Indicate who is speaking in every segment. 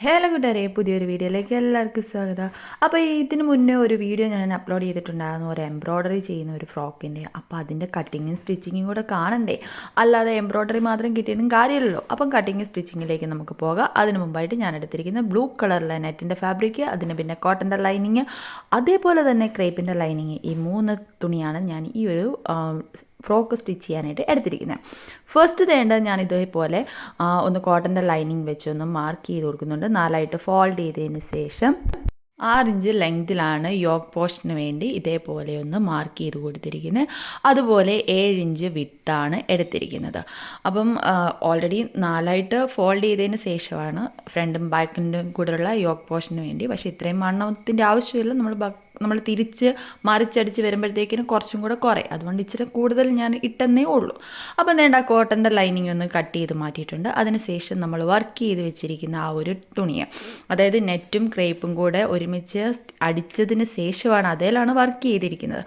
Speaker 1: Hello കൂട്ടുകാരെ പുതിയൊരു വീഡിയോയിലേക്ക് എല്ലാവർക്കും സ്വാഗതം. അപ്പോൾ ഇതിന് മുന്നേ ഒരു വീഡിയോ ഞാൻ അപ്ലോഡ് ചെയ്തിട്ടുണ്ടായിരുന്നു. ഒരു എംബ്രോയ്ഡറി ചെയ്യുന്ന ഒരു ഫ്രോക്കിന്റെ അപ്പോൾ അതിന്റെ കട്ടിങ്ങും സ്റ്റിച്ചിങ്ങും കൂടെ കാണണ്ടേ? അല്ലാതെ എംബ്രോയ്ഡറി മാത്രം കിട്ടിയിട്ടും കാര്യമില്ലല്ലോ. അപ്പം കട്ടിങ് സ്റ്റിച്ചിങ്ങിലേക്ക് നമുക്ക് പോകാം. അതിന് മുമ്പായിട്ട് ഞാൻ എടുത്തിരിക്കുന്ന ബ്ലൂ കളറിലെ നെറ്റിന്റെ ഫാബ്രിക് അതിന് പിന്നെ കോട്ടന്റെ ലൈനിങ് അതേപോലെ തന്നെ ക്രേപ്പിന്റെ ലൈനിങ് ഈ മൂന്ന് തുണിയാണ് ഞാൻ ഈ ഒരു ഫ്രോക്ക് സ്റ്റിച്ച് ചെയ്യാനായിട്ട് എടുത്തിരിക്കുന്നത് ഫസ്റ്റ് തേണ്ടത് ഞാൻ ഇതേപോലെ ഒന്ന് കോട്ടന്റെ ലൈനിങ് വെച്ച് ഒന്ന് മാർക്ക് ചെയ്ത് കൊടുക്കുന്നുണ്ട്. നാലായിട്ട് ഫോൾഡ് ചെയ്തതിന് ശേഷം ആറ് ഇഞ്ച് ലെങ്തിലാണ് യോഗ് പോസ്റ്റിന് വേണ്ടി ഇതേപോലെ ഒന്ന് മാർക്ക് ചെയ്ത് കൊടുത്തിരിക്കുന്നത് അതുപോലെ ഏഴിഞ്ച് വിട്ടാണ് എടുത്തിരിക്കുന്നത്. അപ്പം ഓൾറെഡി നാലായിട്ട് ഫോൾഡ് ചെയ്തതിന് ശേഷമാണ് ഫ്രണ്ടും ബാക്കിന്റെ കൂടെയുള്ള യോഗ് പോസ്റ്റിന് വേണ്ടി. പക്ഷേ ഇത്രയും വണ്ണത്തിന്റെ ആവശ്യമില്ല. നമ്മൾ നമ്മൾ തിരിച്ച് മറിച്ചടിച്ച് വരുമ്പോഴത്തേക്കിനും കുറച്ചും കൂടെ കുറയും. അതുകൊണ്ട് ഇച്ചിരി കൂടുതൽ ഞാൻ ഇട്ടെന്നേ ഉള്ളൂ. അപ്പോൾ നേണ്ട കോട്ടന്റെ ലൈനിങ് ഒന്ന് കട്ട് ചെയ്ത് മാറ്റിയിട്ടുണ്ട്. അതിനുശേഷം നമ്മൾ വർക്ക് ചെയ്ത് വെച്ചിരിക്കുന്ന ആ ഒരു തുണിയെ. അതായത് നെറ്റും ക്രേപ്പും കൂടെ ഒരുമിച്ച് അടിച്ചതിന് ശേഷമാണ് അതേലാണ് വർക്ക് ചെയ്തിരിക്കുന്നത്.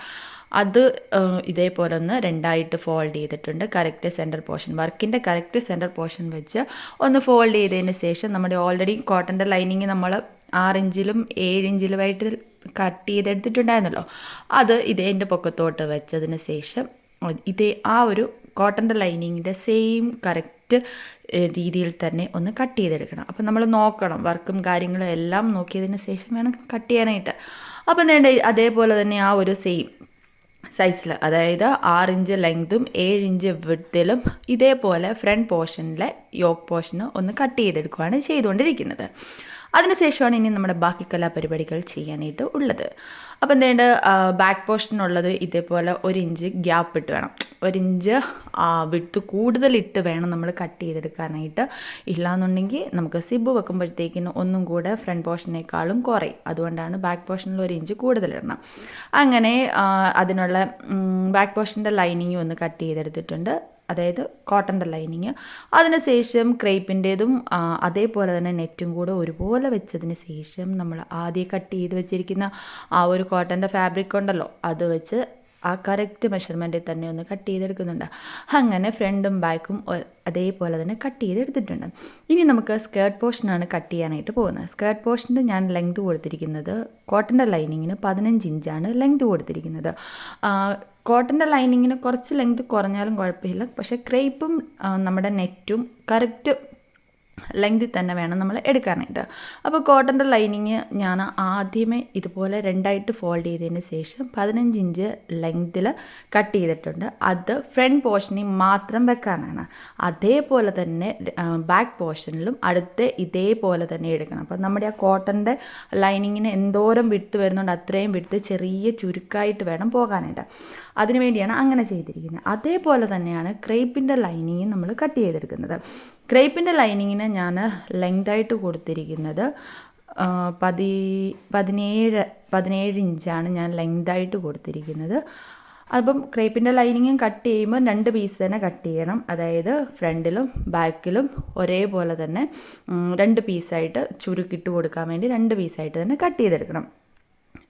Speaker 1: അത് ഇതേപോലെ ഒന്ന് രണ്ടായിട്ട് ഫോൾഡ് ചെയ്തിട്ടുണ്ട്. കറക്റ്റ് സെന്റർ പോർഷൻ വർക്കിന്റെ കറക്റ്റ് സെന്റർ പോർഷൻ വെച്ച് ഒന്ന് ഫോൾഡ് ചെയ്തതിന് ശേഷം നമ്മുടെ ഓൾറെഡി കോട്ടന്റെ ലൈനിങ് നമ്മൾ ആറിഞ്ചിലും ഏഴിഞ്ചിലുമായിട്ട് കട്ട് ചെയ്തെടുത്തിട്ടുണ്ടായിരുന്നല്ലോ. അത് ഇതേ എന്റെ പൊക്കത്തോട്ട് വെച്ചതിന് ശേഷം ഇതേ ആ ഒരു കോട്ടന്റെ ലൈനിങ്ങിന്റെ സെയിം കറക്റ്റ് രീതിയിൽ തന്നെ ഒന്ന് കട്ട് ചെയ്തെടുക്കണം. അപ്പം നമ്മൾ നോക്കണം വർക്കും കാര്യങ്ങളും എല്ലാം നോക്കിയതിന് ശേഷം വേണം കട്ട് ചെയ്യാനായിട്ട്. അപ്പം വേണ്ട അതേപോലെ തന്നെ ആ ഒരു സെയിം സൈസിൽ അതായത് ആറിഞ്ച് ലെങ്തും ഇഞ്ച് വിഡ്ത്തിലും ഇതേപോലെ ഫ്രണ്ട് പോർഷനിലെ യോക്ക് പോർഷന് ഒന്ന് കട്ട് ചെയ്തെടുക്കുകയാണ് ചെയ്തുകൊണ്ടിരിക്കുന്നത്. അതിനുശേഷമാണ് ഇനി നമ്മുടെ ബാക്കി കലാപരിപാടികൾ ചെയ്യാനായിട്ട് ഉള്ളത്. അപ്പോൾ എന്തേണ്ട ബാക്ക് പോർഷനുള്ളത് ഇതേപോലെ ഒരു ഇഞ്ച് ഗ്യാപ്പ് ഇട്ട് വേണം. ഒരു ഇഞ്ച് വിട്ട് കൂടുതലിട്ട് വേണം നമ്മൾ കട്ട് ചെയ്തെടുക്കാനായിട്ട്. ഇല്ലാന്നുണ്ടെങ്കിൽ നമുക്ക് സിബ് വെക്കുമ്പോഴത്തേക്കിന് ഒന്നും കൂടെ ഫ്രണ്ട് പോർഷനേക്കാളും കുറയും. അതുകൊണ്ടാണ് ബാക്ക് പോർഷനിൽ ഒരു ഇഞ്ച് കൂടുതലിടണം അങ്ങനെ അതിനുള്ള ബാക്ക് പോർഷന്റെ ലൈനിങ് ഒന്ന് കട്ട് ചെയ്തെടുത്തിട്ടുണ്ട്. അതായത് കോട്ടന്റെ ലൈനിങ്. അതിനുശേഷം ക്രേപ്പിന്റേതും അതേപോലെ തന്നെ നെറ്റും കൂടെ ഒരുപോലെ വെച്ചതിന് ശേഷം നമ്മൾ ആദ്യം കട്ട് ചെയ്ത് വെച്ചിരിക്കുന്ന ആ ഒരു കോട്ടന്റെ ഫാബ്രിക് ഉണ്ടല്ലോ അത് വെച്ച് ആ കറക്റ്റ് മെഷർമെന്റിൽ തന്നെ ഒന്ന് കട്ട് ചെയ്തെടുക്കുന്നുണ്ട്. അങ്ങനെ ഫ്രണ്ടും ബാക്കും അതേപോലെ തന്നെ കട്ട് ചെയ്തെടുത്തിട്ടുണ്ട്. ഇനി നമുക്ക് സ്കേർട്ട് പോർഷനാണ് കട്ട് ചെയ്യാനായിട്ട് പോകുന്നത്. സ്കേർട്ട് പോർഷന് ഞാൻ ലെങ്ത് കൊടുത്തിരിക്കുന്നത് കോട്ടന്റെ ലൈനിങ്ങിന് പതിനഞ്ച് ഇഞ്ചാണ് ലെങ്ത് കൊടുത്തിരിക്കുന്നത്. കോട്ടന്റെ ലൈനിങ്ങിന് കുറച്ച് ലെങ്ത് കുറഞ്ഞാലും കുഴപ്പമില്ല. പക്ഷേ ക്രേപ്പും നമ്മുടെ നെറ്റും കറക്റ്റ് ലെങ്തിൽ തന്നെ വേണം നമ്മൾ എടുക്കാനായിട്ട്. അപ്പോൾ കോട്ടന്റെ ലൈനിങ് ഞാൻ ആദ്യമേ ഇതുപോലെ രണ്ടായിട്ട് ഫോൾഡ് ചെയ്തതിന് ശേഷം പതിനഞ്ച് ഇഞ്ച് ലെങ്തിൽ കട്ട് ചെയ്തിട്ടുണ്ട്. അത് ഫ്രണ്ട് പോർഷനിൽ മാത്രം വെക്കാനാണ്. അതേപോലെ തന്നെ ബാക്ക് പോർഷനിലും അടുത്ത് ഇതേപോലെ തന്നെ എടുക്കണം. അപ്പോൾ നമ്മുടെ ആ കോട്ടന്റെ ലൈനിങ്ങിന് എന്തോരം വിട്ട് വരുന്നുണ്ട് അത്രയും വിട്ട് ചെറിയ ചുരുക്കായിട്ട് വേണം പോകാനായിട്ട്. അതിനുവേണ്ടിയാണ് അങ്ങനെ ചെയ്തിരിക്കുന്നത്. അതേപോലെ തന്നെയാണ് ക്രേപ്പിന്റെ ലൈനിങ് നമ്മൾ കട്ട് ചെയ്തെടുക്കുന്നത്. ക്രേപ്പിന്റെ ലൈനിങ്ങിന് ഞാൻ ലെങ്തായിട്ട് കൊടുത്തിരിക്കുന്നത് പതി പതിനേഴ് പതിനേഴ് ഇഞ്ചാണ് ഞാൻ ലെങ്തായിട്ട് കൊടുത്തിരിക്കുന്നത്. അപ്പം ക്രേപ്പിന്റെ ലൈനിങ്ങും കട്ട് ചെയ്യുമ്പോൾ രണ്ട് പീസ് തന്നെ കട്ട് ചെയ്യണം. അതായത് ഫ്രണ്ടിലും ബാക്കിലും ഒരേപോലെ തന്നെ രണ്ട് പീസായിട്ട് ചുരുക്കിട്ട് കൊടുക്കാൻ വേണ്ടി രണ്ട് പീസായിട്ട് തന്നെ കട്ട് ചെയ്തെടുക്കണം.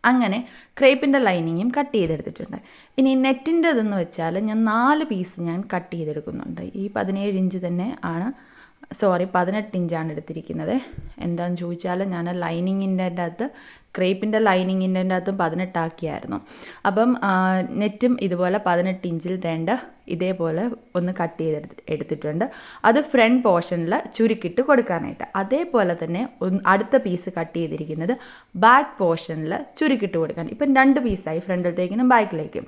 Speaker 1: അങ്ങനെ ക്രേപ്പിന്റെ ലൈനിങ്ങും കട്ട് ചെയ്തെടുത്തിട്ടുണ്ട്. ഇനി നെറ്റിന്റെതെന്ന് വെച്ചാൽ ഞാൻ നാല് പീസ് ഞാൻ കട്ട് ചെയ്തെടുക്കുന്നുണ്ട്. ഈ പതിനേഴ് ഇഞ്ച് തന്നെ ആണ് സോറി പതിനെട്ട് ഇഞ്ചാണ് എടുത്തിരിക്കുന്നത്. എന്താണെന്ന് ചോദിച്ചാൽ ഞാൻ ലൈനിങ്ങിന്റെ അകത്ത് ക്രേപ്പിന്റെ ലൈനിങ്ങിന്റെ അകത്തും പതിനെട്ടാക്കിയായിരുന്നു അപ്പം നെറ്റും ഇതുപോലെ പതിനെട്ട് ഇഞ്ചിൽ വേണ്ട ഇതേപോലെ ഒന്ന് കട്ട് ചെയ്ത് എടുത്തിട്ടുണ്ട്. അത് ഫ്രണ്ട് പോർഷനിൽ ചുരുക്കിട്ട് കൊടുക്കാനായിട്ട്. അതേപോലെ തന്നെ അടുത്ത പീസ് കട്ട് ചെയ്തിരിക്കുന്നത് ബാക്ക് പോർഷനിൽ ചുരുക്കിട്ട് കൊടുക്കാൻ. ഇപ്പം രണ്ട് പീസായി ഫ്രണ്ടിലത്തേക്കിനും ബാക്കിലേക്കും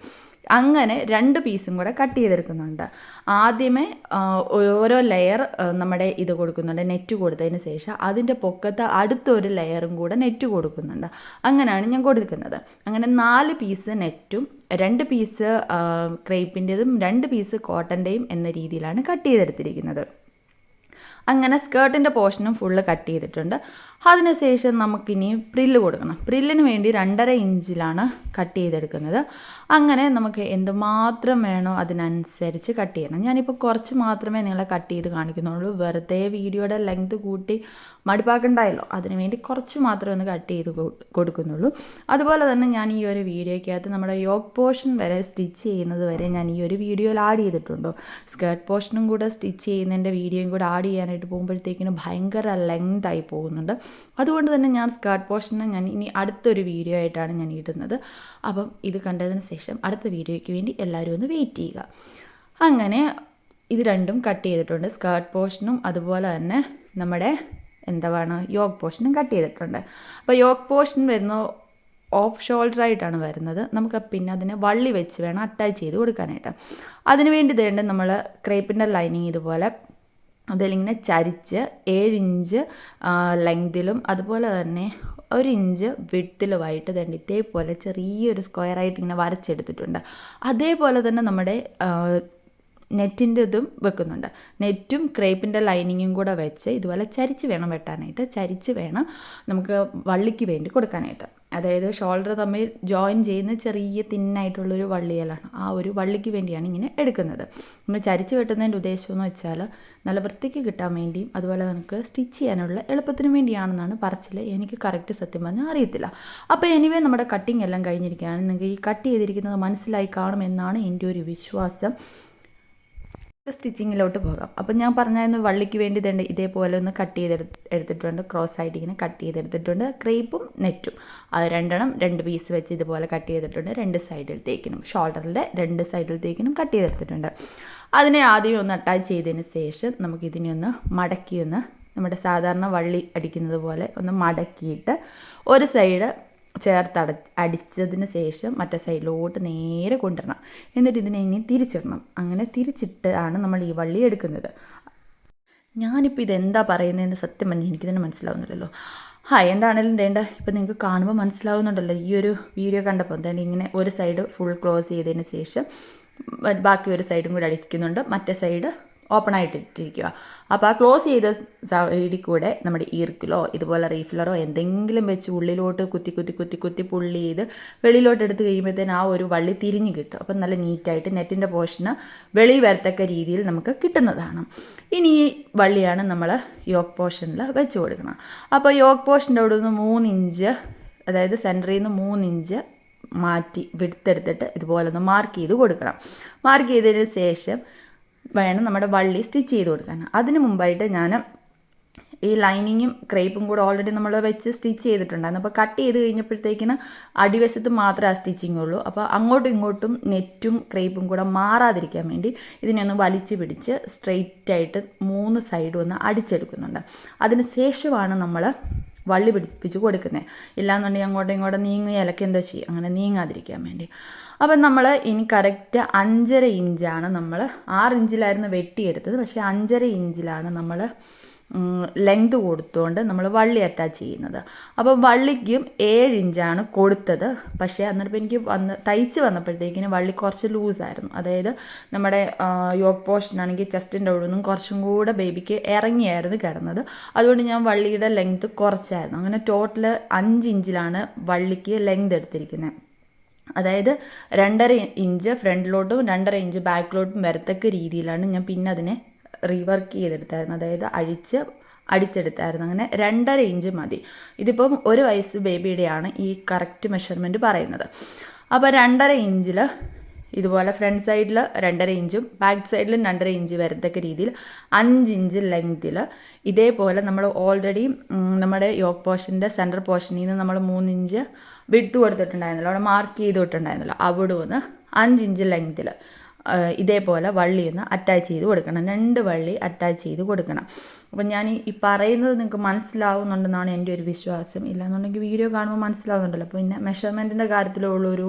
Speaker 1: അങ്ങനെ രണ്ട് പീസും കൂടെ കട്ട് ചെയ്തെടുക്കുന്നുണ്ട്. ആദ്യമേ ഓരോ ലെയർ നമ്മുടെ ഇത് കൊടുക്കുന്നുണ്ട് നെറ്റ് കൊടുത്തതിന് ശേഷം അതിന്റെ പൊക്കത്ത് അടുത്തൊരു ലെയറും കൂടെ നെറ്റ് കൊടുക്കുന്നുണ്ട്. അങ്ങനെയാണ് ഞാൻ കൊടുക്കുന്നത്. അങ്ങനെ നാല് പീസ് നെറ്റും രണ്ട് പീസ് ക്രേപ്പിന്റെതും രണ്ട് പീസ് കോട്ടന്റെയും എന്ന രീതിയിലാണ് കട്ട് ചെയ്തെടുത്തിരിക്കുന്നത്. അങ്ങനെ സ്കേർട്ടിന്റെ പോർഷനും ഫുള്ള് കട്ട് ചെയ്തിട്ടുണ്ട്. അതിനുശേഷം നമുക്കിനി പ്രില്ല് കൊടുക്കണം. പ്രില്ലിന് വേണ്ടി രണ്ടര ഇഞ്ചിലാണ് കട്ട് ചെയ്തെടുക്കുന്നത്. അങ്ങനെ നമുക്ക് എന്തുമാത്രം വേണോ അതിനനുസരിച്ച് കട്ട് ചെയ്യണം. ഞാനിപ്പോൾ കുറച്ച് മാത്രമേ നിങ്ങളെ കട്ട് ചെയ്ത് കാണിക്കുന്നുള്ളൂ. വെറുതെ വീഡിയോയുടെ ലെങ്ത് കൂട്ടി മടുപ്പാക്കണ്ടായല്ലോ. അതിനുവേണ്ടി കുറച്ച് മാത്രമേ ഒന്ന് കട്ട് ചെയ്ത് കൊടുക്കുന്നുള്ളൂ. അതുപോലെ തന്നെ ഞാൻ ഈ ഒരു വീഡിയോയ്ക്കകത്ത് നമ്മുടെ യോഗ് പോർഷൻ വരെ സ്റ്റിച്ച് ചെയ്യുന്നത് വരെ ഞാൻ ഈ ഒരു വീഡിയോയിൽ ആഡ് ചെയ്തിട്ടുണ്ടോ. സ്കേർട്ട് പോർഷനും കൂടെ സ്റ്റിച്ച് ചെയ്യുന്നതിന്റെ വീഡിയോയും കൂടെ ആഡ് ചെയ്യാനായിട്ട് പോകുമ്പോഴത്തേക്കിനും ഭയങ്കര ലെങ്ത് ആയി പോകുന്നുണ്ട്. അതുകൊണ്ട് തന്നെ ഞാൻ സ്കേർട്ട് പോർഷനെ ഞാൻ ഇനി അടുത്തൊരു വീഡിയോ ആയിട്ടാണ് ഞാൻ ഇടുന്നത്. അപ്പം ഇത് കണ്ടതിന് ശേഷം അടുത്ത വീഡിയോയ്ക്ക് വേണ്ടി എല്ലാവരും ഒന്ന് വെയിറ്റ് ചെയ്യുക. അങ്ങനെ ഇത് രണ്ടും കട്ട് ചെയ്തിട്ടുണ്ട്. സ്കേർട്ട് പോർഷനും അതുപോലെ തന്നെ നമ്മുടെ എന്താണ് യോഗ് പോർഷനും കട്ട് ചെയ്തിട്ടുണ്ട്. അപ്പോൾ യോഗ് പോർഷൻ വരുന്ന ഓഫ് ഷോൾഡർ ആയിട്ടാണ് വരുന്നത്. നമുക്ക് പിന്നെ അതിനെ വള്ളി വെച്ച് വേണം അറ്റാച്ച് ചെയ്ത് കൊടുക്കാനായിട്ട്. അതിന് വേണ്ടി വേണ്ട നമ്മൾ ക്രേപ്പിന്റെ ലൈനിങ് ഇതുപോലെ അതിലിങ്ങനെ ചരിച്ച് ഏഴിഞ്ച് ലെങ്തിലും അതുപോലെ തന്നെ ഒരു ഇഞ്ച് വിട്ടിലുമായിട്ട് തന്നെ ഇതേപോലെ ചെറിയൊരു സ്ക്വയറായിട്ട് ഇങ്ങനെ വരച്ചെടുത്തിട്ടുണ്ട്. അതേപോലെ തന്നെ നമ്മുടെ നെറ്റിന്റെ ഇതും വെക്കുന്നുണ്ട്. നെറ്റും ക്രേപ്പിന്റെ ലൈനിങ്ങും കൂടെ വെച്ച് ഇതുപോലെ ചരിച്ച് വേണം വെട്ടാനായിട്ട്. ചരിച്ച് വേണം നമുക്ക് വള്ളിക്ക് വേണ്ടി കൊടുക്കാനായിട്ട്. അതായത് ഷോൾഡർ തമ്മിൽ ജോയിൻ ചെയ്യുന്ന ചെറിയ തിന്നായിട്ടുള്ളൊരു വള്ളിയലാണ്. ആ ഒരു വള്ളിക്ക് വേണ്ടിയാണ് ഇങ്ങനെ എടുക്കുന്നത്. നമ്മൾ ചരിച്ച് വെട്ടുന്നതിന്റെ ഉദ്ദേശം എന്ന് വെച്ചാൽ നല്ല വൃത്തിക്ക് കിട്ടാൻ വേണ്ടിയും അതുപോലെ നമുക്ക് സ്റ്റിച്ച് ചെയ്യാനുള്ള എളുപ്പത്തിന് വേണ്ടിയാണെന്നാണ് പറച്ചിൽ എനിക്ക് കറക്റ്റ് സത്യം പറഞ്ഞാൽ അറിയത്തില്ല. അപ്പോൾ എനിവേ നമ്മുടെ കട്ടിങ് എല്ലാം കഴിഞ്ഞിരിക്കുകയാണ്. നിങ്ങൾക്ക് ഈ കട്ട് ചെയ്തിരിക്കുന്നത് മനസ്സിലായി കാണുമെന്നാണ് എന്റെ ഒരു വിശ്വാസം. സ്റ്റിച്ചിങ്ങിലോട്ട് പോകാം. അപ്പം ഞാൻ പറഞ്ഞായിരുന്നു വള്ളിക്ക് വേണ്ടി തന്നെ ഇതേപോലെ ഒന്ന് കട്ട് ചെയ്ത് എടുത്തിട്ടുണ്ട്. ക്രോസ് ആയിട്ട് ഇങ്ങനെ കട്ട് ചെയ്തെടുത്തിട്ടുണ്ട്. ക്രീപ്പും നെറ്റും. അത് രണ്ടെണ്ണം രണ്ട് പീസ് വെച്ച് ഇതുപോലെ കട്ട് ചെയ്തിട്ടുണ്ട്. രണ്ട് സൈഡിൽ സൈഡിലത്തേക്കിനും ഷോൾഡറിന്റെ രണ്ട് സൈഡിൽ സൈഡിലത്തേക്കിനും കട്ട് ചെയ്തെടുത്തിട്ടുണ്ട്. അതിനെ ആദ്യം ഒന്ന് അറ്റാച്ച് ചെയ്തതിന് ശേഷം നമുക്കിതിനെ ഒന്ന് മടക്കി ഒന്ന് നമ്മുടെ സാധാരണ വള്ളി അടിക്കുന്നത് പോലെ ഒന്ന് മടക്കിയിട്ട് ഒരു സൈഡ് ചേർത്ത് അട അടിച്ചതിന് ശേഷം മറ്റേ സൈഡിലോട്ട് നേരെ കൊണ്ടുവരണം. എന്നിട്ട് ഇതിനെ ഇനി തിരിച്ചിടണം. അങ്ങനെ തിരിച്ചിട്ടാണ് നമ്മൾ ഈ വള്ളി എടുക്കുന്നത്. ഞാനിപ്പോൾ ഇതെന്താ പറയുന്നതെന്ന് സത്യം പറഞ്ഞാൽ എനിക്ക് തന്നെ മനസ്സിലാവുന്നില്ലല്ലോ. ആ എന്താണേലും വേണ്ട ഇപ്പം നിങ്ങൾക്ക് കാണുമ്പോൾ മനസ്സിലാവുന്നുണ്ടല്ലോ ഈ ഒരു വീഡിയോ കണ്ടപ്പോൾ എന്താണ് ഇങ്ങനെ ഒരു സൈഡ് ഫുൾ ക്ലോസ് ചെയ്തതിന് ശേഷം ബാക്കി ഒരു സൈഡും കൂടി അടിക്കുന്നുണ്ട്. മറ്റേ സൈഡ് ഓപ്പൺ ആയിട്ടിട്ടിരിക്കുക അപ്പോൾ ആ ക്ലോസ് ചെയ്ത സൈഡിൽ കൂടെ നമ്മുടെ ഈർക്കിലോ ഇതുപോലെ റീഫിലറോ എന്തെങ്കിലും വെച്ച് ഉള്ളിലോട്ട് കുത്തി കുത്തി കുത്തി കുത്തി പുള്ളി ചെയ്ത് വെളിയിലോട്ട് എടുത്ത് കഴിയുമ്പോഴത്തേന് ആ ഒരു വള്ളി തിരിഞ്ഞ് കിട്ടും. അപ്പം നല്ല നീറ്റായിട്ട് നെറ്റിന്റെ പോർഷന് വെളി വരത്തക്ക രീതിയിൽ നമുക്ക് കിട്ടുന്നതാണ്. ഇനി ഈ വള്ളിയാണ് നമ്മൾ യോക്ക് പോർഷനിൽ വെച്ച് കൊടുക്കണം. അപ്പോൾ യോക്ക് പോർഷന്റെ അവിടെ നിന്ന് മൂന്ന് ഇഞ്ച് അതായത് സെന്ററിൽ നിന്ന് മൂന്ന് ഇഞ്ച് മാറ്റി വിടുത്തെടുത്തിട്ട് ഇതുപോലെ ഒന്ന് മാർക്ക് ചെയ്ത് കൊടുക്കണം. മാർക്ക് ചെയ്തതിന് ശേഷം വേണം നമ്മുടെ വള്ളി സ്റ്റിച്ച് ചെയ്ത് കൊടുക്കാൻ. അതിന് മുമ്പായിട്ട് ഞാൻ ഈ ലൈനിങ്ങും ക്രേപ്പും കൂടെ ഓൾറെഡി നമ്മൾ വെച്ച് സ്റ്റിച്ച് ചെയ്തിട്ടുണ്ടായിരുന്നു. അപ്പോൾ കട്ട് ചെയ്ത് കഴിഞ്ഞപ്പോഴത്തേക്കിന് അടിവശത്ത് മാത്രമേ ആ സ്റ്റിച്ചിങ് ഉള്ളൂ. അപ്പോൾ അങ്ങോട്ടും ഇങ്ങോട്ടും നെറ്റും ക്രേപ്പും കൂടെ മാറാതിരിക്കാൻ വേണ്ടി ഇതിനെ ഒന്ന് വലിച്ചു പിടിച്ച് സ്ട്രെയിറ്റ് ആയിട്ട് മൂന്ന് സൈഡും ഒന്ന് അടിച്ചെടുക്കുന്നുണ്ട്. അതിന് ശേഷമാണ് നമ്മൾ വള്ളി പിടിപ്പിച്ച് കൊടുക്കുന്നത്. ഇല്ലാന്നുണ്ടെങ്കിൽ അങ്ങോട്ടും ഇങ്ങോട്ടും നീങ്ങുക ഇലക്കെന്തോ ചെയ്യും. അങ്ങനെ നീങ്ങാതിരിക്കാൻ വേണ്ടി. അപ്പം നമ്മൾ ഇനി കറക്റ്റ് അഞ്ചര ഇഞ്ചാണ് നമ്മൾ ആറ് ഇഞ്ചിലായിരുന്നു വെട്ടിയെടുത്തത്. പക്ഷേ അഞ്ചര ഇഞ്ചിലാണ് നമ്മൾ ലെങ്ത് കൊടുത്തുകൊണ്ട് നമ്മൾ വള്ളി അറ്റാച്ച് ചെയ്യുന്നത്. അപ്പോൾ വള്ളിക്കും ഏഴ് ഇഞ്ചാണ് കൊടുത്തത്. പക്ഷേ അന്നേരം എനിക്ക് വന്ന് തയ്ച്ച് വന്നപ്പോഴത്തേക്കിന് വള്ളി കുറച്ച് ലൂസായിരുന്നു അതായത് നമ്മുടെ യോഗ പോർഷൻ ആണെങ്കിൽ ചെസ്റ്റിന്റെ അവിടെ നിന്നും കുറച്ചും കൂടെ ബേബിക്ക് ഇറങ്ങിയായിരുന്നു കിടന്നത്. അതുകൊണ്ട് ഞാൻ വള്ളിയുടെ ലെങ്ത് കുറച്ചായിരുന്നു. അങ്ങനെ ടോട്ടൽ അഞ്ച് ഇഞ്ചിലാണ് വള്ളിക്ക് ലെങ്ത് എടുത്തിരിക്കുന്നത് അതായത് രണ്ടര ഇഞ്ച് ഫ്രണ്ടിലോട്ടും രണ്ടര ഇഞ്ച് ബാക്കിലോട്ടും വരത്തക്ക രീതിയിലാണ് ഞാൻ പിന്നെ അതിനെ റീവർക്ക് ചെയ്തെടുത്തായിരുന്നു. അതായത് അഴിച്ച് അടിച്ചെടുത്തായിരുന്നു. അങ്ങനെ രണ്ടര ഇഞ്ച് മതി. ഇതിപ്പം ഒരു വയസ്സ് ബേബിയുടെയാണ് ഈ കറക്റ്റ് മെഷർമെന്റ് പറയുന്നത്. അപ്പോൾ രണ്ടര ഇഞ്ചിൽ ഇതുപോലെ ഫ്രണ്ട് സൈഡിൽ രണ്ടര ഇഞ്ചും ബാക്ക് സൈഡിലും രണ്ടര ഇഞ്ച് വരത്തക്ക രീതിയിൽ അഞ്ച് ഇഞ്ച് ലെങ്തിൽ ഇതേപോലെ നമ്മൾ ഓൾറെഡി നമ്മുടെ യോക്ക് പോർഷന്റെ സെന്റർ പോർഷനിൽ നിന്ന് നമ്മൾ മൂന്നിഞ്ച് വിട്ട് കൊടുത്തിട്ടുണ്ടായിരുന്നല്ലോ അവിടെ മാർക്ക് ചെയ്തിട്ടുണ്ടായിരുന്നല്ലോ അവിടെ ഒന്ന് അഞ്ച് ഇഞ്ച് ലെങ്തിൽ ഇതേപോലെ വള്ളി ഒന്ന് അറ്റാച്ച് ചെയ്ത് കൊടുക്കണം. രണ്ട് വള്ളി അറ്റാച്ച് ചെയ്ത് കൊടുക്കണം. അപ്പം ഞാൻ ഈ പറയുന്നത് നിങ്ങൾക്ക് മനസ്സിലാവുന്നുണ്ടെന്നാണ് എന്റെ ഒരു വിശ്വാസം. ഇല്ലാന്നുണ്ടെങ്കിൽ വീഡിയോ കാണുമ്പോൾ മനസ്സിലാവുന്നുണ്ടല്ലോ. അപ്പോൾ പിന്നെ മെഷർമെന്റിന്റെ കാര്യത്തിലുള്ളൊരു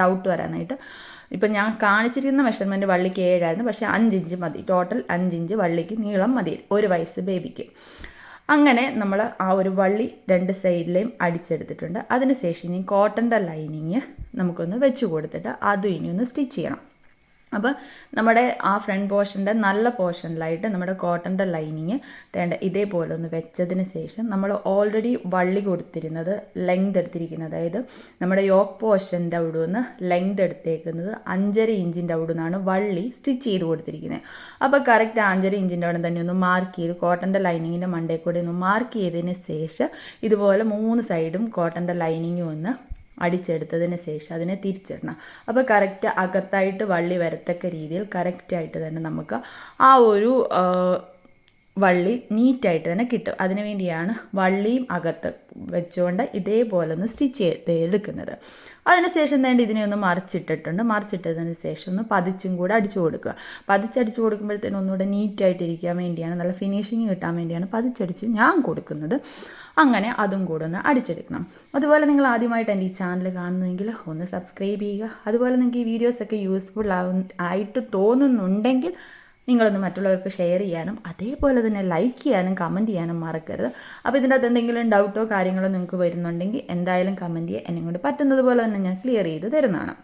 Speaker 1: ഡൗട്ട് വരാനായിട്ട്. ഇപ്പം ഞാൻ കാണിച്ചിരിക്കുന്ന മെഷർമെന്റ് വള്ളിക്ക് ഏഴായിരുന്നു. പക്ഷേ അഞ്ചിഞ്ച് മതി. ടോട്ടൽ അഞ്ചിഞ്ച് വള്ളിക്ക് നീളം മതി. ഒരു വയസ്സ് ബേബിക്ക് അങ്ങനെ നമ്മൾ ആ ഒരു വള്ളി രണ്ട് സൈഡിലെയും അടിച്ചെടുത്തിട്ടുണ്ട്. അതിനുശേഷം ഇനി കോട്ടന്റെ ലൈനിങ് നമുക്കൊന്ന് വെച്ച് കൊടുത്തിട്ട് അതും ഇനി ഒന്ന് സ്റ്റിച്ച് ചെയ്യണം. അപ്പോൾ നമ്മുടെ ആ ഫ്രണ്ട് പോർഷന്റെ നല്ല പോർഷനിലായിട്ട് നമ്മുടെ കോട്ടന്റെ ലൈനിങ് തേണ്ട ഇതേപോലെ ഒന്ന് വെച്ചതിന് ശേഷം നമ്മൾ ഓൾറെഡി വള്ളി കൊടുത്തിരുന്നത് ലെങ്ത് എടുത്തിരിക്കുന്നത്. അതായത് നമ്മുടെ യോക്ക് പോർഷന്റെ അവിടെ നിന്ന് ലെങ്ത് എടുത്തേക്കുന്നത് അഞ്ചര ഇഞ്ചിന്റെ അവിടെ നിന്നാണ് വള്ളി സ്റ്റിച്ച് ചെയ്ത് കൊടുത്തിരിക്കുന്നത്. അപ്പോൾ കറക്റ്റ് അഞ്ചര ഇഞ്ചിന്റെ അവിടെ തന്നെ ഒന്ന് മാർക്ക് ചെയ്ത് കോട്ടന്റെ ലൈനിങ്ങിന്റെ മണ്ടേ കൂടെ ഒന്ന് മാർക്ക് ചെയ്തതിന് ശേഷം ഇതുപോലെ മൂന്ന് സൈഡും കോട്ടന്റെ ലൈനിങ്ങും ഒന്ന് അടിച്ചെടുത്തതിന് ശേഷം അതിനെ തിരിച്ചിടണം. അപ്പോൾ കറക്റ്റ് അകത്തായിട്ട് വള്ളി വരത്തക്ക രീതിയിൽ കറക്റ്റായിട്ട് തന്നെ നമുക്ക് ആ ഒരു വള്ളി നീറ്റായിട്ട് തന്നെ കിട്ടും. അതിനു വേണ്ടിയാണ് വള്ളിയും അകത്ത് വെച്ചുകൊണ്ട് ഇതേപോലെ ഒന്ന് സ്റ്റിച്ച് ചെയ്ത് എടുക്കുന്നത്. അതിനുശേഷം വേണ്ടി ഇതിനെ ഒന്ന് മറിച്ചിട്ടിട്ടുണ്ട്. മറിച്ചിട്ടതിന് ശേഷം ഒന്ന് പതിച്ചും കൂടെ അടിച്ചു കൊടുക്കുക. പതിച്ചടിച്ചു കൊടുക്കുമ്പോഴത്തേനും ഒന്നുകൂടെ നീറ്റായിട്ടിരിക്കാൻ വേണ്ടിയാണ് നല്ല ഫിനിഷിങ് കിട്ടാൻ വേണ്ടിയാണ് പതിച്ചടിച്ച് ഞാൻ കൊടുക്കുന്നത്. അങ്ങനെ അതും കൂടെ ഒന്ന് അടിച്ചെടുക്കണം. അതുപോലെ നിങ്ങൾ ആദ്യമായിട്ട് എന്റെ ഈ ചാനൽ കാണുന്നതെങ്കിൽ ഒന്ന് സബ്സ്ക്രൈബ് ചെയ്യുക. അതുപോലെ നിങ്ങൾക്ക് ഈ വീഡിയോസൊക്കെ യൂസ്ഫുൾ ആവും ആയിട്ട് തോന്നുന്നുണ്ടെങ്കിൽ നിങ്ങളൊന്ന് മറ്റുള്ളവർക്ക് ഷെയർ ചെയ്യാനും അതേപോലെ തന്നെ ലൈക്ക് ചെയ്യാനും കമന്റ് ചെയ്യാനും മറക്കരുത്. അപ്പോൾ ഇതിന്റെ അകത്ത് എന്തെങ്കിലും ഡൗട്ടോ കാര്യങ്ങളോ നിങ്ങൾക്ക് വരുന്നുണ്ടെങ്കിൽ എന്തായാലും കമന്റ് ചെയ്യുക എന്നെ കൊണ്ട് പറ്റുന്നത് പോലെ തന്നെ ഞാൻ ക്ലിയർ ചെയ്ത് തരുന്നതാണ്.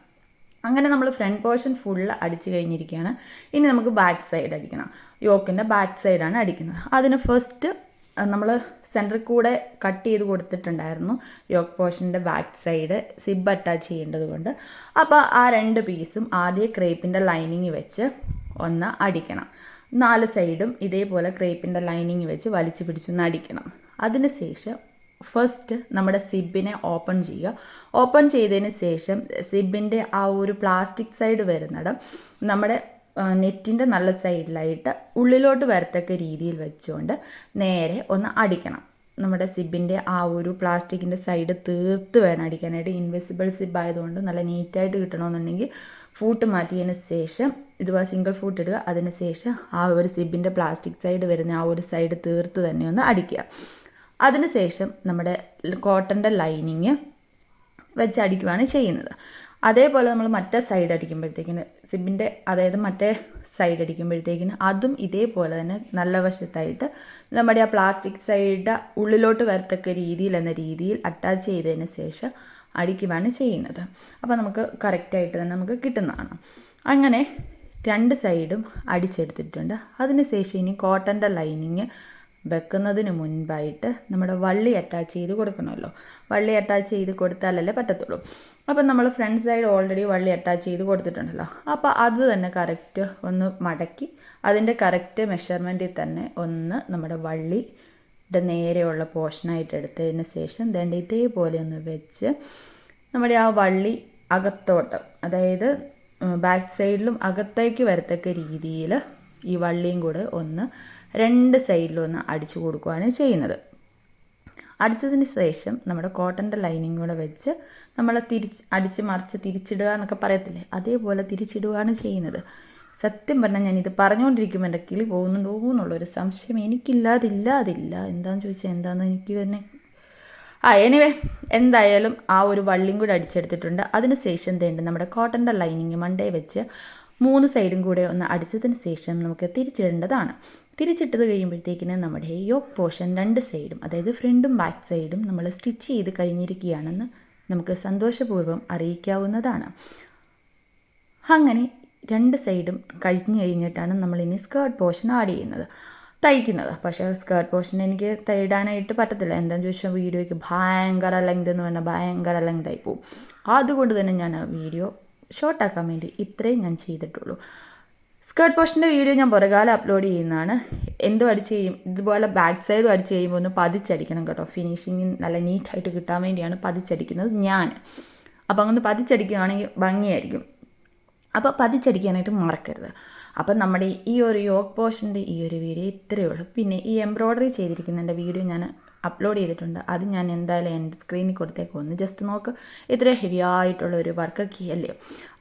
Speaker 1: അങ്ങനെ നമ്മൾ ഫ്രണ്ട് പോർഷൻ ഫുള്ള് അടിച്ചു കഴിഞ്ഞിരിക്കുകയാണ്. ഇനി നമുക്ക് ബാക്ക് സൈഡ് അടിക്കണം. യോക്കിന്റെ ബാക്ക് സൈഡാണ് അടിക്കുന്നത്. അതിന് ഫസ്റ്റ് നമ്മൾ സെന്ററിൽ കൂടെ കട്ട് ചെയ്ത് കൊടുത്തിട്ടുണ്ടായിരുന്നു. യോക്ക് പോർഷന്റെ ബാക്ക് സൈഡ് സിബ് അറ്റാച്ച് ചെയ്യേണ്ടത് കൊണ്ട്. അപ്പോൾ ആ രണ്ട് പീസും ആദ്യം ക്രേപ്പിന്റെ ലൈനിങ് വെച്ച് ഒന്ന് അടിക്കണം. നാല് സൈഡും ഇതേപോലെ ക്രേപ്പിന്റെ ലൈനിങ് വെച്ച് വലിച്ചു പിടിച്ചൊന്ന് അടിക്കണം. അതിനുശേഷം ഫസ്റ്റ് നമ്മുടെ സിബിനെ ഓപ്പൺ ചെയ്യുക. ഓപ്പൺ ചെയ്തതിന് ശേഷം സിബിന്റെ ആ ഒരു പ്ലാസ്റ്റിക് സൈഡ് വരുന്നിടം നമ്മുടെ നെറ്റിന്റെ നല്ല സൈഡിലായിട്ട് ഉള്ളിലോട്ട് വരത്തക്ക രീതിയിൽ വെച്ചുകൊണ്ട് നേരെ ഒന്ന് അടിക്കണം. നമ്മുടെ സിബിന്റെ ആ ഒരു പ്ലാസ്റ്റിക്കിന്റെ സൈഡ് തീർത്ത് വേണം അടിക്കാനായിട്ട്. ഇൻവെസിബിൾ സിബ് ആയതുകൊണ്ട് നല്ല നീറ്റായിട്ട് കിട്ടണമെന്നുണ്ടെങ്കിൽ ഫൂട്ട് മാറ്റിയതിന് ശേഷം ഇതുപോലെ സിംഗിൾ ഫൂട്ട് ഇടുക അതിന് ശേഷം ആ ഒരു സിബിന്റെ പ്ലാസ്റ്റിക് സൈഡ് വരുന്ന ആ ഒരു സൈഡ് തീർത്ത് തന്നെ ഒന്ന് അടിക്കുക. അതിനുശേഷം നമ്മുടെ കോട്ടന്റെ ലൈനിങ് വെച്ച് അടിക്കുകയാണ് ചെയ്യുന്നത്. അതേപോലെ നമ്മൾ മറ്റേ സൈഡ് അടിക്കുമ്പോഴത്തേക്കിന് സിബിന്റെ അതായത് മറ്റേ സൈഡ് അടിക്കുമ്പോഴത്തേക്കിന് അതും ഇതേപോലെ തന്നെ നല്ല വശത്തായിട്ട് നമ്മുടെ ആ പ്ലാസ്റ്റിക് സൈഡ് ഉള്ളിലോട്ട് വരത്തക്ക രീതിയിൽ എന്ന രീതിയിൽ അറ്റാച്ച് ചെയ്തതിന് ശേഷം അടിക്കുവാണ് ചെയ്യുന്നത്. അപ്പോൾ നമുക്ക് കറക്റ്റായിട്ട് തന്നെ നമുക്ക് കിട്ടുന്നതാണ്. അങ്ങനെ രണ്ട് സൈഡും അടിച്ചെടുത്തിട്ടുണ്ട്. അതിന് ശേഷം ഇനി കോട്ടന്റെ ലൈനിങ് വെക്കുന്നതിന് മുൻപായിട്ട് നമ്മുടെ വള്ളി അറ്റാച്ച് ചെയ്ത് കൊടുക്കണമല്ലോ. വള്ളി അറ്റാച്ച് ചെയ്ത് കൊടുത്താലല്ലേ പറ്റത്തുള്ളൂ. അപ്പം നമ്മൾ ഫ്രണ്ട് സൈഡ് ഓൾറെഡി വള്ളി അറ്റാച്ച് ചെയ്ത് കൊടുത്തിട്ടുണ്ടല്ലോ. അപ്പോൾ അത് തന്നെ കറക്റ്റ് ഒന്ന് മടക്കി അതിന്റെ കറക്റ്റ് മെഷർമെന്റിൽ തന്നെ ഒന്ന് നമ്മുടെ വള്ളിയുടെ നേരെയുള്ള പോർഷനായിട്ട് എടുത്തതിന് ശേഷം ദണ്ട് ഇതേപോലെ ഒന്ന് വെച്ച് നമ്മുടെ ആ വള്ളി അകത്തോട്ട് അതായത് ബാക്ക് സൈഡിലും അകത്തേക്ക് വരത്തക്ക രീതിയിൽ ഈ വള്ളിയും കൂടെ ഒന്ന് രണ്ട് സൈഡിലും ഒന്ന് അടിച്ചു കൊടുക്കുകയാണ് ചെയ്യുന്നത്. അടിച്ചതിന് ശേഷം നമ്മുടെ കോട്ടന്റെ ലൈനിങ് കൂടെ വെച്ച് നമ്മൾ തിരിച്ച് അടിച്ച് മറിച്ച് തിരിച്ചിടുക എന്നൊക്കെ പറയത്തില്ലേ? അതേപോലെ തിരിച്ചിടുകയാണ് ചെയ്യുന്നത്. സത്യം പറഞ്ഞാൽ ഞാനിത് പറഞ്ഞുകൊണ്ടിരിക്കുമ്പോൾ എന്റെ കിളി പോകുന്നുണ്ടോ എന്നുള്ളൊരു സംശയം എനിക്കില്ലാതില്ല അതില്ല എന്താണെന്ന് ചോദിച്ചാൽ എന്താണെന്ന് എനിക്ക് തന്നെ. ആ എനിവേ എന്തായാലും ആ ഒരു വള്ളിയും കൂടെ അടിച്ചെടുത്തിട്ടുണ്ട്. അതിന് ശേഷം തേണ്ട നമ്മുടെ കോട്ടന്റെ ലൈനിങ് മണ്ടേ വെച്ച് മൂന്ന് സൈഡും കൂടെ ഒന്ന് അടിച്ചതിന് ശേഷം നമുക്ക് തിരിച്ചിടേണ്ടതാണ്. തിരിച്ചിട്ടത് കഴിയുമ്പോഴത്തേക്കിന് നമ്മുടെ യോക്ക് പോർഷൻ രണ്ട് സൈഡും അതായത് ഫ്രണ്ടും ബാക്ക് സൈഡും നമ്മൾ സ്റ്റിച്ച് ചെയ്ത് കഴിഞ്ഞിരിക്കുകയാണെന്ന് നമുക്ക് സന്തോഷപൂർവം അറിയിക്കാവുന്നതാണ്. അങ്ങനെ രണ്ട് സൈഡും കഴിഞ്ഞു കഴിഞ്ഞിട്ടാണ് നമ്മളിനി സ്കേർട്ട് പോർഷൻ ആഡ് ചെയ്യുന്നത് തയ്ക്കുന്നത്. പക്ഷേ സ്കേർട്ട് പോർഷൻ എനിക്ക് തയ്യിടാനായിട്ട് പറ്റത്തില്ല. എന്താണെന്ന് ചോദിച്ചാൽ വീഡിയോയ്ക്ക് ഭയങ്കര ലെങ്ത് എന്ന് പറഞ്ഞാൽ ഭയങ്കര ലെങ്ത് ആയി പോകും അതുകൊണ്ട് തന്നെ ഞാൻ ആ വീഡിയോ ഷോർട്ടാക്കാൻ വേണ്ടി ഇത്രയും ഞാൻ ചെയ്തിട്ടുള്ളൂ. സ്കേർട്ട് പോഷന്റെ വീഡിയോ ഞാൻ പുറകാലം അപ്ലോഡ് ചെയ്യുന്നതാണ്. എന്തും അടിച്ച് കഴിയും ഇതുപോലെ ബാക്ക് സൈഡും അടിച്ച് കഴിയുമ്പോൾ ഒന്ന് പതിച്ചടിക്കണം കേട്ടോ. ഫിനിഷിങ് നല്ല നീറ്റായിട്ട് കിട്ടാൻ വേണ്ടിയാണ് പതിച്ചടിക്കുന്നത് ഞാൻ. അപ്പോൾ അങ്ങനെ പതിച്ചടിക്കുകയാണെങ്കിൽ ഭംഗിയായിരിക്കും. അപ്പോൾ പതിച്ചടിക്കാനായിട്ട് മറക്കരുത്. അപ്പം നമ്മുടെ ഈ ഒരു യോഗ് പോഷന്റെ ഈ ഒരു വീഡിയോ ഇത്രയേ ഉള്ളൂ. പിന്നെ ഈ എംബ്രോയ്ഡറി ചെയ്തിരിക്കുന്നതിന്റെ വീഡിയോ ഞാൻ അപ്ലോഡ് ചെയ്തിട്ടുണ്ട്. അത് ഞാൻ എന്തായാലും എന്റെ സ്ക്രീനിൽ കൊടുത്തേക്ക്. ഒന്ന് ജസ്റ്റ് നോക്ക്. ഇത്ര ഹെവി ആയിട്ടുള്ള ഒരു വർക്കൊക്കെ അല്ലേ?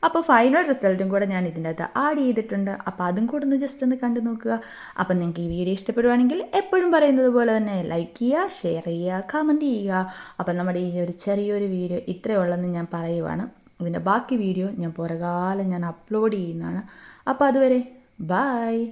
Speaker 1: അപ്പോൾ ഫൈനൽ റിസൾട്ടും കൂടെ ഞാൻ ഇതിന്റെ അകത്ത് ആഡ് ചെയ്തിട്ടുണ്ട്. അപ്പോൾ അതും കൂടെ ഒന്ന് ജസ്റ്റ് ഒന്ന് കണ്ടു നോക്കുക. അപ്പം നിങ്ങൾക്ക് ഈ വീഡിയോ ഇഷ്ടപ്പെടുവാണെങ്കിൽ എപ്പോഴും പറയുന്നത് പോലെ തന്നെ ലൈക്ക് ചെയ്യുക ഷെയർ ചെയ്യുക കമന്റ് ചെയ്യുക. അപ്പം നമ്മുടെ ഈ ഒരു ചെറിയൊരു വീഡിയോ ഇത്രയുള്ളെന്ന് ഞാൻ പറയുവാണ്. ഇതിന്റെ ബാക്കി വീഡിയോ ഞാൻ പുറകാലം ഞാൻ അപ്ലോഡ് ചെയ്യുന്നതാണ്. അപ്പോൾ അതുവരെ ബായ്